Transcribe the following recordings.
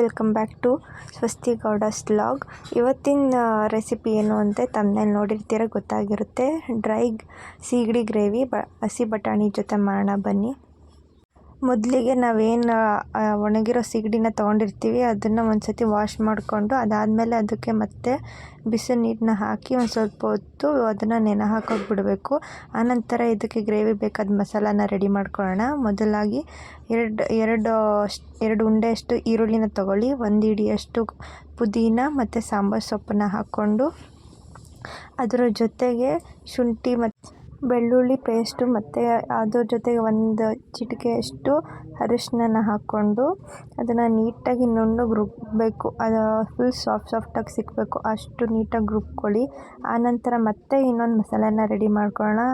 Welcome back to Swasti Gowda's vlog ಇವತ್ತಿನ recipe ಏನು ಅಂತ ತಮ್ಮನೇಲಿ ನೋಡಿರ್ತೀರ ಗೊತ್ತಾಗಿರುತ್ತೆ. ಡ್ರೈ ಸೀಗಡಿ ಗ್ರೇವಿ ಬ, ಹಸಿ ಬಟಾಣಿ ಜೊತೆ ಮಾಡೋಣ ಬನ್ನಿ. ಮೊದಲಿಗೆ ನಾವೇನು ಒಣಗಿರೋ ಸಿಗಡಿನ ತೊಗೊಂಡಿರ್ತೀವಿ, ಅದನ್ನು ಒಂದು ಸತಿ ವಾಶ್ ಮಾಡಿಕೊಂಡು ಅದಾದಮೇಲೆ ಅದಕ್ಕೆ ಮತ್ತೆ ಬಿಸಿ ನೀರನ್ನ ಹಾಕಿ ಒಂದು ಸ್ವಲ್ಪ ಹೊತ್ತು ಅದನ್ನು ನೆನೆ ಹಾಕೋಕೆ ಬಿಡಬೇಕು. ಆನಂತರ ಇದಕ್ಕೆ ಗ್ರೇವಿ ಬೇಕಾದ ಮಸಾಲಾನ ರೆಡಿ ಮಾಡ್ಕೊಳ್ಳೋಣ. ಮೊದಲಾಗಿ ಎರಡು ಎರಡು ಎರಡು ಉಂಡೆಯಷ್ಟು ಈರುಳ್ಳಿನ ತಗೊಳ್ಳಿ, ಒಂದು ಹಿಡಿಯಷ್ಟು ಪುದೀನ ಮತ್ತು ಸಾಂಬಾರು ಸೊಪ್ಪನ್ನ ಹಾಕ್ಕೊಂಡು ಅದರ ಜೊತೆಗೆ ಶುಂಠಿ ಮತ್ತು ಬೆಳ್ಳುಳ್ಳಿ ಪೇಸ್ಟು ಮತ್ತು ಅದ್ರ ಜೊತೆಗೆ ಒಂದು ಚಿಟಿಕೆಯಷ್ಟು ಅರಿಶಿನ ಹಾಕ್ಕೊಂಡು ಅದನ್ನು ನೀಟಾಗಿ ನುಣ್ಣಗೆ ರುಬ್ಬಬೇಕು ಅದು ಫುಲ್ ಸಾಫ್ಟ್ ಸಾಫ್ಟಾಗಿ ಸಿಕ್ಕಬೇಕು ಅಷ್ಟು ನೀಟಾಗಿ ರುಬ್ಕೊಳ್ಳಿ. ಆನಂತರ ಮತ್ತೆ ಇನ್ನೊಂದು ಮಸಾಲೆನ ರೆಡಿ ಮಾಡ್ಕೊಳ್ಳೋಣ.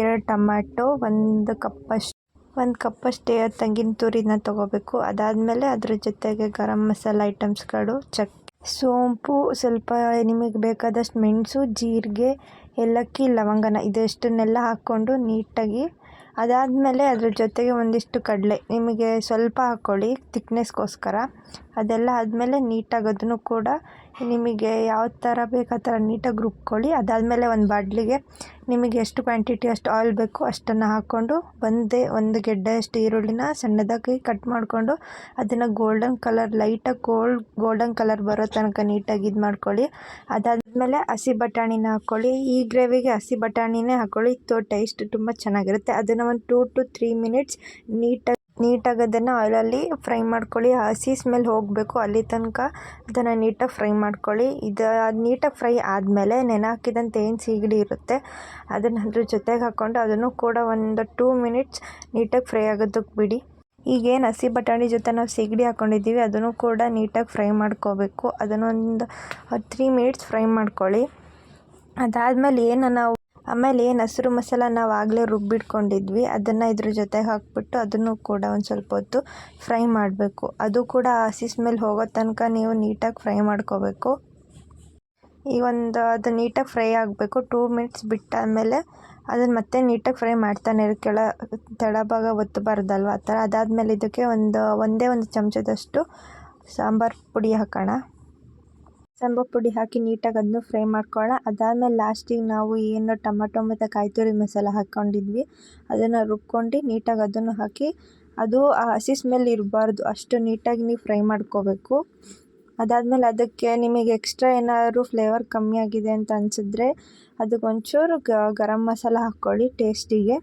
ಎರಡು ಟಮಾಟೊ ಒಂದು ಕಪ್ಪಷ್ಟು ಒಂದು ಕಪ್ಪಷ್ಟು ತೆಂಗಿನ ತುರಿನ ತೊಗೋಬೇಕು. ಅದಾದಮೇಲೆ ಅದ್ರ ಜೊತೆಗೆ ಗರಂ ಮಸಾಲೆ ಐಟಮ್ಸ್ಗಳು ಚಕ್, ಸೋಂಪು, ಸ್ವಲ್ಪ ನಿಮಗೆ ಬೇಕಾದಷ್ಟು ಮೆಣಸು, ಜೀರಿಗೆ ಏಲಕ್ಕಿ ಲವಂಗನ ಇದಷ್ಟನ್ನೆಲ್ಲ ಹಾಕ್ಕೊಂಡು ನೀಟಾಗಿ ಅದಾದಮೇಲೆ ಅದ್ರ ಜೊತೆಗೆ ಒಂದಿಷ್ಟು ಕಡಲೆ. ನಿಮಗೆ ಸ್ವಲ್ಪ ಹಾಕ್ಕೊಳ್ಳಿ ತಿಕ್ನೆಸ್ಗೋಸ್ಕರ ಅದೆಲ್ಲ ಆದಮೇಲೆ ನೀಟಾಗಿ ಅದನ್ನು ಕೂಡ ನಿಮಗೆ ಯಾವ ಥರ ಬೇಕು ಆ ಥರ ನೀಟಾಗಿ ರುಬ್ಕೊಳ್ಳಿ. ಅದಾದಮೇಲೆ ಒಂದು ಬಾಡ್ಲಿಗೆ ನಿಮಗೆ ಎಷ್ಟು ಕ್ವಾಂಟಿಟಿ ಅಷ್ಟು ಆಯಿಲ್ ಬೇಕು ಅಷ್ಟನ್ನು ಹಾಕ್ಕೊಂಡು ಒಂದೇ ಒಂದು ಗೆಡ್ಡೆಯಷ್ಟು ಈರುಳ್ಳಿನ ಸಣ್ಣದಾಗಿ ಕಟ್ ಮಾಡಿಕೊಂಡು ಅದನ್ನು ಗೋಲ್ಡನ್ ಕಲರ್ ಲೈಟಾಗಿ ಗೋಲ್ಡ್ ಗೋಲ್ಡನ್ ಕಲರ್ ಬರೋ ತನಕ ನೀಟಾಗಿ ಇದು ಮಾಡ್ಕೊಳ್ಳಿ. ಅದಾದಮೇಲೆ ಹಸಿ ಬಟಾಣಿನ ಹಾಕ್ಕೊಳ್ಳಿ ಈ ಗ್ರೇವಿಗೆ ಹಸಿ ಬಟಾಣಿನೇ ಹಾಕ್ಕೊಳ್ಳಿ ತೋ ಟೇಸ್ಟ್ ತುಂಬ ಚೆನ್ನಾಗಿರುತ್ತೆ. ಅದನ್ನು ಒಂದು ಟೂ ಟು ತ್ರೀ ಮಿನಿಟ್ಸ್ ನೀಟಾಗಿ ನೀಟಾಗಿ ಅದನ್ನು ಆಯಿಲಲ್ಲಿ ಫ್ರೈ ಮಾಡ್ಕೊಳ್ಳಿ. ಹಸಿ ಸ್ಮೆಲ್ ಹೋಗಬೇಕು. ಅಲ್ಲಿ ತನಕ ಅದನ್ನು ನೀಟಾಗಿ ಫ್ರೈ ಮಾಡ್ಕೊಳ್ಳಿ. ಇದು ಅದು ನೀಟಾಗಿ ಫ್ರೈ ಆದಮೇಲೆ ನೆನೆ ಹಾಕಿದಂಥ ಏನು ಸೀಗಡಿ ಇರುತ್ತೆ, ಅದನ್ನು ಅದ್ರ ಜೊತೆಗೆ ಹಾಕ್ಕೊಂಡು ಅದನ್ನು ಕೂಡ ಒಂದು ಟೂ ಮಿನಿಟ್ಸ್ ನೀಟಾಗಿ ಫ್ರೈ ಆಗೋದಕ್ಕೆ ಬಿಡಿ. ಈಗೇನು ಹಸಿ ಬಟಾಣಿ ಜೊತೆ ನಾವು ಸೀಗಡಿ ಹಾಕ್ಕೊಂಡಿದ್ದೀವಿ ಅದನ್ನು ಕೂಡ ನೀಟಾಗಿ ಫ್ರೈ ಮಾಡ್ಕೋಬೇಕು. ಅದನ್ನೊಂದು ತ್ರೀ ಮಿನಿಟ್ಸ್ ಫ್ರೈ ಮಾಡ್ಕೊಳ್ಳಿ. ಅದಾದಮೇಲೆ ಏನು ನಾವು ಆಮೇಲೆ ಏನು ಹಸಿರು ಮಸಾಲ ನಾವು ಆಗಲೇ ರುಬ್ಬಿಟ್ಕೊಂಡಿದ್ವಿ. ಅದನ್ನು ಇದ್ರ ಜೊತೆಗೆ ಹಾಕ್ಬಿಟ್ಟು ಅದನ್ನು ಕೂಡ ಒಂದು ಸ್ವಲ್ಪ ಹೊತ್ತು ಫ್ರೈ ಮಾಡಬೇಕು. ಅದು ಕೂಡ ಹಸಿ ಸ್ಮೆಲ್ ಹೋಗೋ ತನಕ ನೀವು ನೀಟಾಗಿ ಫ್ರೈ ಮಾಡ್ಕೋಬೇಕು. ಈಗ ಒಂದು ಅದು ನೀಟಾಗಿ ಫ್ರೈ ಆಗಬೇಕು. ಟೂ ಮಿನಿಟ್ಸ್ ಬಿಟ್ಟಾದಮೇಲೆ ಅದನ್ನು ಮತ್ತೆ ನೀಟಾಗಿ ಫ್ರೈ ಮಾಡ್ತಾನೆ ಇರೋ. ಕೆಳ ತೆಳಭಾಗ ಒತ್ತಬಾರ್ದಲ್ವ ಆ ಥರ ಅದಾದಮೇಲೆ ಇದಕ್ಕೆ ಒಂದು, ಒಂದೇ ಒಂದು ಚಮಚದಷ್ಟು ಸಾಂಬಾರು ಪುಡಿ ಹಾಕೋಣ. ಸಾಂಬಾರು ಪುಡಿ ಹಾಕಿ ನೀಟಾಗಿ ಅದನ್ನು ಫ್ರೈ ಮಾಡ್ಕೊಳ್ಳೋಣ ಅದಾದಮೇಲೆ ಲಾಸ್ಟಿಗೆ ನಾವು ಏನು ಟೊಮಟೊ ಮತ್ತು ಕಾಯಿ ತುರಿ ಮಸಾಲ ಹಾಕ್ಕೊಂಡಿದ್ವಿ. ಅದನ್ನು ರುಬ್ಕೊಂಡು ನೀಟಾಗಿ ಅದನ್ನು ಹಾಕಿ ಅದು ಆ ಹಸಿ ಸ್ಮೆಲ್ ಇರಬಾರ್ದು. ಅಷ್ಟು ನೀಟಾಗಿ ನೀವು ಫ್ರೈ ಮಾಡ್ಕೋಬೇಕು. ಅದಾದಮೇಲೆ ಅದಕ್ಕೆ ನಿಮಗೆ ಎಕ್ಸ್ಟ್ರಾ ಏನಾದರೂ ಫ್ಲೇವರ್ ಕಮ್ಮಿ ಆಗಿದೆ ಅಂತ ಅನಿಸಿದ್ರೆ ಅದಕ್ಕೆ ಒಂಚೂರು ಗರಂ ಮಸಾಲ ಹಾಕ್ಕೊಳ್ಳಿ ಟೇಸ್ಟಿಗೆ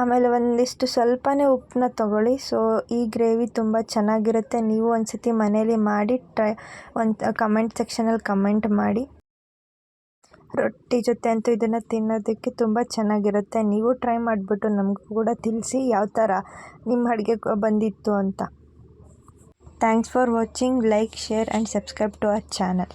ಆಮೇಲೆ ಒಂದಿಷ್ಟು ಸ್ವಲ್ಪನೇ ಉಪ್ಪನ್ನ ತೊಗೊಳ್ಳಿ. ಸೊ ಈ ಗ್ರೇವಿ ತುಂಬ ಚೆನ್ನಾಗಿರುತ್ತೆ. ನೀವು ಒಂದು ಸತಿ ಮನೇಲಿ ಮಾಡಿ ಟ್ರೈ, ಒಂದು ಕಮೆಂಟ್ ಸೆಕ್ಷನಲ್ಲಿ ಕಮೆಂಟ್ ಮಾಡಿ. ರೊಟ್ಟಿ ಜೊತೆ ಅಂತೂ ಇದನ್ನು ತಿನ್ನೋದಕ್ಕೆ ತುಂಬ ಚೆನ್ನಾಗಿರುತ್ತೆ. ನೀವು ಟ್ರೈ ಮಾಡಿಬಿಟ್ಟು ನಮಗೂ ಕೂಡ ತಿಳಿಸಿ ಯಾವ ಥರ ನಿಮ್ಮ ಅಡುಗೆ ಬಂದಿತ್ತು ಅಂತ. Thanks for watching like share and subscribe to our channel